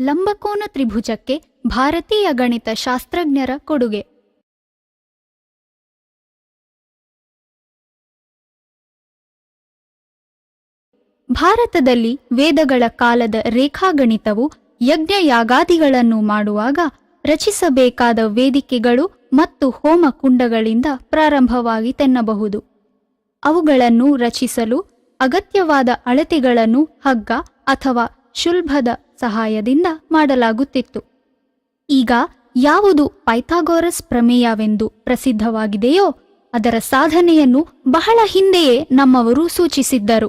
ಲಂಬಕೋನ ತ್ರಿಭುಜಕ್ಕೆ ಭಾರತೀಯ ಗಣಿತ ಶಾಸ್ತ್ರಜ್ಞರ ಕೊಡುಗೆ. ಭಾರತದಲ್ಲಿ ವೇದಗಳ ಕಾಲದ ರೇಖಾಗಣಿತವು ಯಜ್ಞ ಯಾಗಾದಿಗಳನ್ನು ಮಾಡುವಾಗ ರಚಿಸಬೇಕಾದ ವೇದಿಕೆಗಳು ಮತ್ತು ಹೋಮ ಕುಂಡಗಳಿಂದ ಪ್ರಾರಂಭವಾಗಿ ತೆನ್ನಬಹುದು. ಅವುಗಳನ್ನು ರಚಿಸಲು ಅಗತ್ಯವಾದ ಅಳತೆಗಳನ್ನು ಹಗ್ಗ ಅಥವಾ ಶುಲ್ಭದ ಸಹಾಯದಿಂದ ಮಾಡಲಾಗುತ್ತಿತ್ತು. ಈಗ ಯಾವುದು ಪೈಥಾಗೋರಸ್ ಪ್ರಮೇಯವೆಂದು ಪ್ರಸಿದ್ಧವಾಗಿದೆಯೋ ಅದರ ಸಾಧನೆಯನ್ನು ಬಹಳ ಹಿಂದೆಯೇ ನಮ್ಮವರು ಸೂಚಿಸಿದ್ದರು.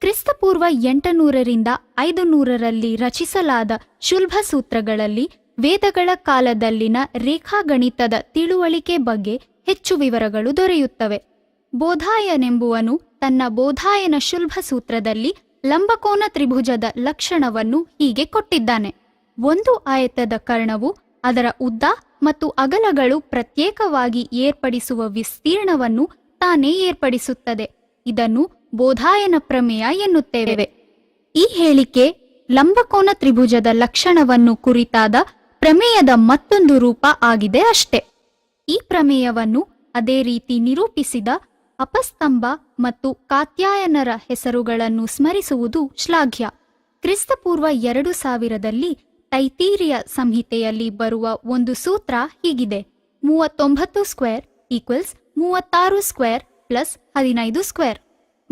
ಕ್ರಿಸ್ತಪೂರ್ವ ಎಂಟನೂರರಿಂದ ಐದು ನೂರರಲ್ಲಿ ರಚಿಸಲಾದ ಶುಲ್ಭ ಸೂತ್ರಗಳಲ್ಲಿ ವೇದಗಳ ಕಾಲದಲ್ಲಿನ ರೇಖಾಗಣಿತದ ತಿಳುವಳಿಕೆ ಬಗ್ಗೆ ಹೆಚ್ಚು ವಿವರಗಳು ದೊರೆಯುತ್ತವೆ. ಬೋಧಾಯನೆಂಬುವನು ತನ್ನ ಬೋಧಾಯನ ಶುಲ್ಭ ಸೂತ್ರದಲ್ಲಿ ಲಂಬಕೋನ ತ್ರಿಭುಜದ ಲಕ್ಷಣವನ್ನು ಹೀಗೆ ಕೊಟ್ಟಿದ್ದಾನೆ. ಒಂದು ಆಯತದ ಕರ್ಣವು ಅದರ ಉದ್ದ ಮತ್ತು ಅಗಲಗಳು ಪ್ರತ್ಯೇಕವಾಗಿ ಏರ್ಪಡಿಸುವ ವಿಸ್ತೀರ್ಣವನ್ನು ತಾನೇ ಏರ್ಪಡಿಸುತ್ತದೆ. ಇದನ್ನು ಬೋಧಾಯನ ಪ್ರಮೇಯ ಎನ್ನುತ್ತೇವೆ. ಈ ಹೇಳಿಕೆ ಲಂಬಕೋನ ತ್ರಿಭುಜದ ಲಕ್ಷಣವನ್ನು ಕುರಿತಾದ ಪ್ರಮೇಯದ ಮತ್ತೊಂದು ರೂಪ ಆಗಿದೆ ಅಷ್ಟೆ. ಈ ಪ್ರಮೇಯವನ್ನು ಅದೇ ರೀತಿ ನಿರೂಪಿಸಿದ ಅಪಸ್ತಂಭ ಮತ್ತು ಕಾತ್ಯಾಯನರ ಹೆಸರುಗಳನ್ನು ಸ್ಮರಿಸುವುದು ಶ್ಲಾಘ್ಯ. ಕ್ರಿಸ್ತಪೂರ್ವ ಎರಡು ಸಾವಿರದಲ್ಲಿ ತೈತೀರಿಯ ಸಂಹಿತೆಯಲ್ಲಿ ಬರುವ ಒಂದು ಸೂತ್ರ ಹೀಗಿದೆ. ಮೂವತ್ತೊಂಬತ್ತು ಸ್ಕ್ವೇರ್ ಈಕ್ವಲ್ಸ್ ಮೂವತ್ತಾರು ಸ್ಕ್ವೇರ್ ಪ್ಲಸ್ ಹದಿನೈದು ಸ್ಕ್ವೇರ್.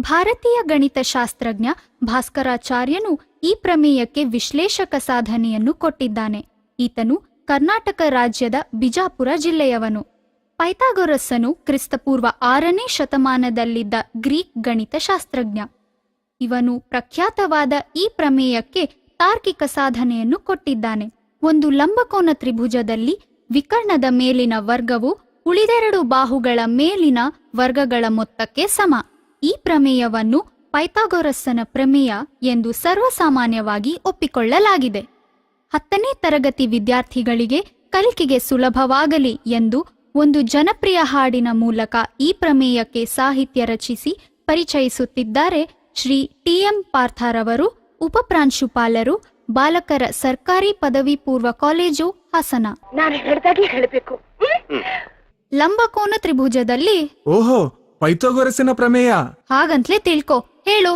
ಭಾರತೀಯ ಗಣಿತಶಾಸ್ತ್ರಜ್ಞ ಭಾಸ್ಕರಾಚಾರ್ಯನು ಈ ಪ್ರಮೇಯಕ್ಕೆ ವಿಶ್ಲೇಷಕ ಸಾಧನೆಯನ್ನು ಕೊಟ್ಟಿದ್ದಾನೆ. ಈತನು ಕರ್ನಾಟಕ ರಾಜ್ಯದ ಬಿಜಾಪುರ ಜಿಲ್ಲೆಯವನು. ಪೈಥಾಗೊರಸ್ಸನು ಕ್ರಿಸ್ತಪೂರ್ವ ಆರನೇ ಶತಮಾನದಲ್ಲಿದ್ದ ಗ್ರೀಕ್ ಗಣಿತಶಾಸ್ತ್ರಜ್ಞ ಇವನು ಪ್ರಖ್ಯಾತವಾದ ಈ ಪ್ರಮೇಯಕ್ಕೆ ತಾರ್ಕಿಕ ಸಾಧನೆಯನ್ನು ಕೊಟ್ಟಿದ್ದಾನೆ. ಒಂದು ಲಂಬಕೋನ ತ್ರಿಭುಜದಲ್ಲಿ ವಿಕರ್ಣದ ಮೇಲಿನ ವರ್ಗವು ಉಳಿದೆರಡು ಬಾಹುಗಳ ಮೇಲಿನ ವರ್ಗಗಳ ಮೊತ್ತಕ್ಕೆ ಸಮ. ಈ ಪ್ರಮೇಯವನ್ನು ಪೈಥಾಗೊರಸ್ಸನ ಪ್ರಮೇಯ ಎಂದು ಸರ್ವಸಾಮಾನ್ಯವಾಗಿ ಒಪ್ಪಿಕೊಳ್ಳಲಾಗಿದೆ. ಹತ್ತನೇ ತರಗತಿ ವಿದ್ಯಾರ್ಥಿಗಳಿಗೆ ಕಲಿಕೆಗೆ ಸುಲಭವಾಗಲಿ ಎಂದು ಒಂದು ಜನಪ್ರಿಯ ಹಾಡಿನ ಮೂಲಕ ಈ ಪ್ರಮೇಯಕ್ಕೆ ಸಾಹಿತ್ಯ ರಚಿಸಿ ಪರಿಚಯಿಸುತ್ತಿದ್ದಾರೆ ಶ್ರೀ ಟಿಎಂ ಪಾರ್ಥರವರು ಉಪಪ್ರಾಂಶುಪಾಲರು ಬಾಲಕರ ಸರ್ಕಾರಿ ಪದವಿ ಪೂರ್ವ ಕಾಲೇಜು ಹಾಸನ. ಹೇಳಬೇಕು. ಲಂಬಕೋನ ತ್ರಿಭುಜದಲ್ಲಿ ಓಹೋ ಪೈಥಾಗೊರಸಿನ ಪ್ರಮೇಯ. ಹಾಗಂತ್ಲೇ ತಿಳ್ಕೊ ಹೇಳು.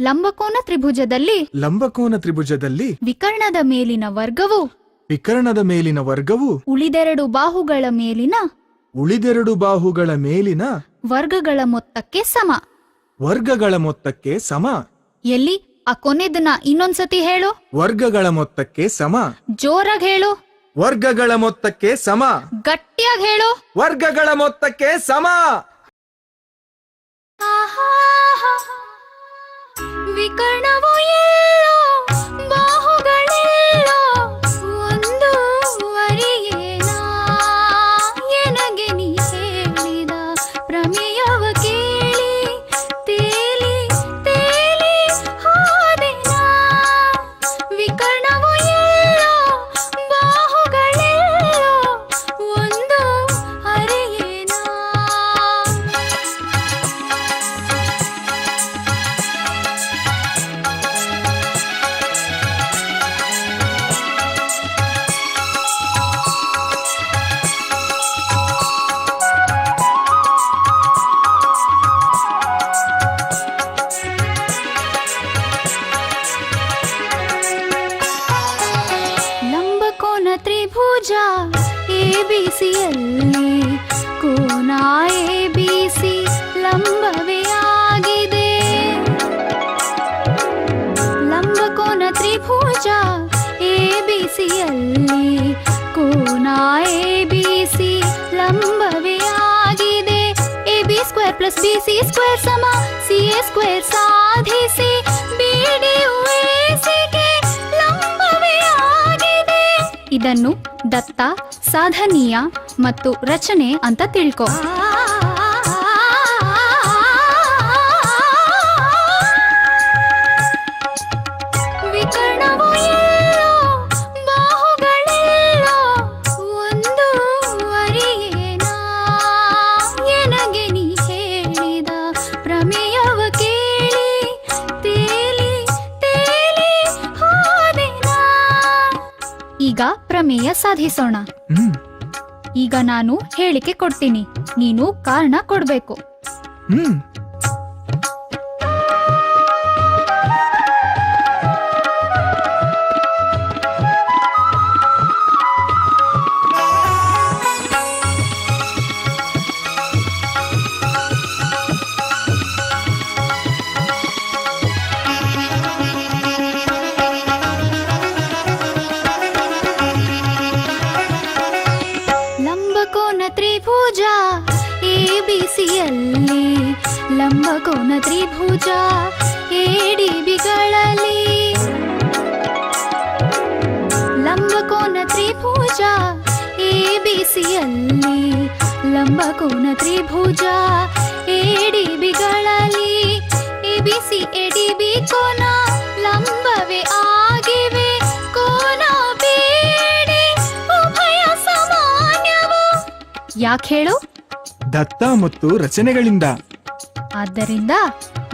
ಲಂಬಕೋನ ತ್ರಿಭುಜದಲ್ಲಿ ಲಂಬಕೋನ ತ್ರಿಭುಜದಲ್ಲಿ ವಿಕರ್ಣದ ಮೇಲಿನ ವರ್ಗವು ವಿಕರ್ಣದ ಮೇಲಿನ ವರ್ಗವು ಉಳಿದೆರಡು ಬಾಹುಗಳ ಮೇಲಿನ ಉಳಿದೆರಡು ಬಾಹುಗಳ ಮೇಲಿನ ವರ್ಗಗಳ ಮೊತ್ತಕ್ಕೆ ಸಮ. ವರ್ಗಗಳ ಮೊತ್ತಕ್ಕೆ ಸಮ. ಎಲ್ಲಿ? ಆ ಕೊನೆದನ್ನ ಇನ್ನೊಂದ್ಸತಿ ಹೇಳು. ವರ್ಗಗಳ ಮೊತ್ತಕ್ಕೆ ಸಮ. ಜೋರಾಗಿ ಹೇಳು. ವರ್ಗಗಳ ಮೊತ್ತಕ್ಕೆ ಸಮ. ಗಟ್ಟಿಯಾಗಿ ಹೇಳು. ವರ್ಗಗಳ ಮೊತ್ತಕ್ಕೆ ಸಮ. ವಿಕರ್ಣವು ತ್ರಿಭುಜ ಎ ಬಿ ಸಿಯಲ್ಲಿ ಕೋನ ಎ ಬಿ ಸಿ ಲಂಬವೇ ಆಗಿದೆ. ಲಂಬಕೋನ ತ್ರಿಭುಜ ಎ ಬಿ ಸಿಯಲ್ಲಿ ಕೋನ ಎ ಬಿ ಸಿ ಲಂಬವೇ ಆಗಿದೆ. A B square plus B C square ಸಮ ಸಿ ಎ ಸ್ಕ್ವೇರ್ ಸಾಧಿಸಿ ಬಿ ಡಿ ಗೆ ಲಂಬವೇ ಆಗಿದೆ. ಇದನ್ನು ದತ್ತ ಸಾಧನೀಯ ಮತ್ತು ರಚನೆ ಅಂತ ತಿಳ್ಕೊ. ಸಾಧಿಸೋಣ. ಹ್ಮ್ ಈಗ ನಾನು ಹೇಳಿಕೆ ಕೊಡ್ತೀನಿ. ನೀನು ಕಾರಣ ಕೊಡ್ಬೇಕು. ಲಂಬಕೋನ ತ್ರಿಭುಜ ಎಡಿಬಿಗಳಲ್ಲಿ ಲಂಬಕೋನ ತ್ರಿಭುಜ ಎ ಬಿ ಸಿಯಲ್ಲಿ ಲಂಬಕೋನ ತ್ರಿಭುಜ ಎಡಿಬಿಗಳಲ್ಲಿ ಎ ಬಿ ಸಿ ಎಡಿಬಿ ಕೋನ ಲಂಬವೇ ಆಗಿವೆ. ಕೋನ ಬೇಡಿ, ಉಭಯ ಸಮಾನ್ಯವು. ಯಾಕೆ ಹೇಳು? ದತ್ತ ಮತ್ತು ರಚನೆಗಳಿಂದ. ಆದ್ದರಿಂದ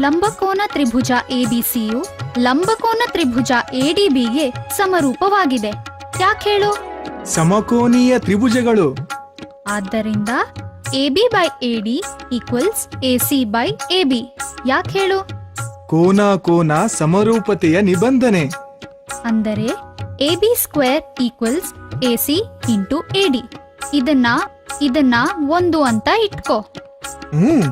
ಲಂಬಕೋನ ತ್ರಿಭುಜ ಎಬಿಸಿಯು ಲಂಬಕೋನ ತ್ರಿಭುಜ ಎಡಿಬಿಗೆ ಸಮರೂಪವಾಗಿದೆ. ಯಾಕೆ ಹೇಳು? ಸಮಕೋನೀಯ ತ್ರಿಭುಜಗಳು. ಆದ್ದರಿಂದ AB by AD equals AC by AB ಯಾಕೆ ಹೇಳು? ಕೋನ ಕೋನ ಸಮರೂಪತೆಯ ನಿಬಂಧನೆ. ಅಂದರೆ AB square equals AC into AD ಇದನ್ನ ಇದನ್ನ ಒಂದು ಅಂತ ಇಟ್ಕೋ. ಹ್ಮ್.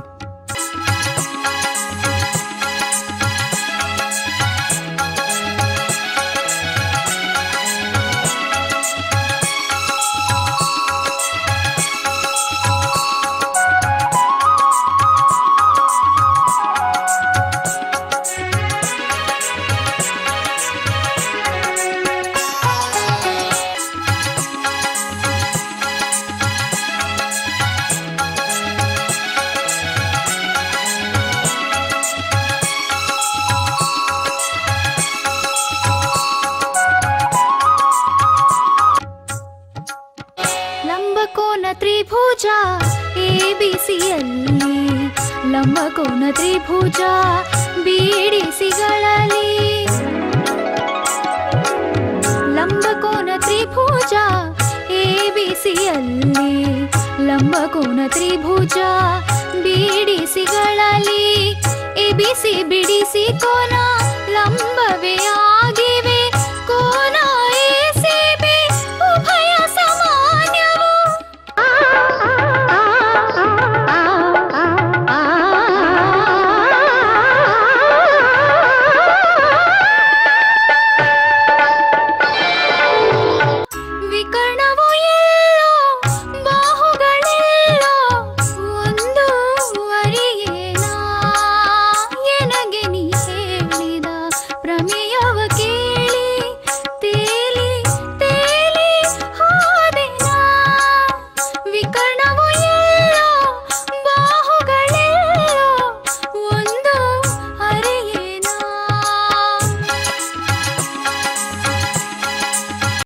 ತ್ರಿಭುಜ ಬೀಡಿಸಿಗಳಲ್ಲಿ ಲಂಬಕೋನ ತ್ರಿಭುಜ ಎಬಿಸಿಯಲ್ಲಿ. ಲಂಬಕೋನ ತ್ರಿಭುಜ ಬಿಡಿಸಿಗಳಲ್ಲಿ ಎಬಿಸಿ ಬಿಡಿಸಿ ಕೋನ ಲಂಬವೇ ಆಗಿವೆ ಕೋನ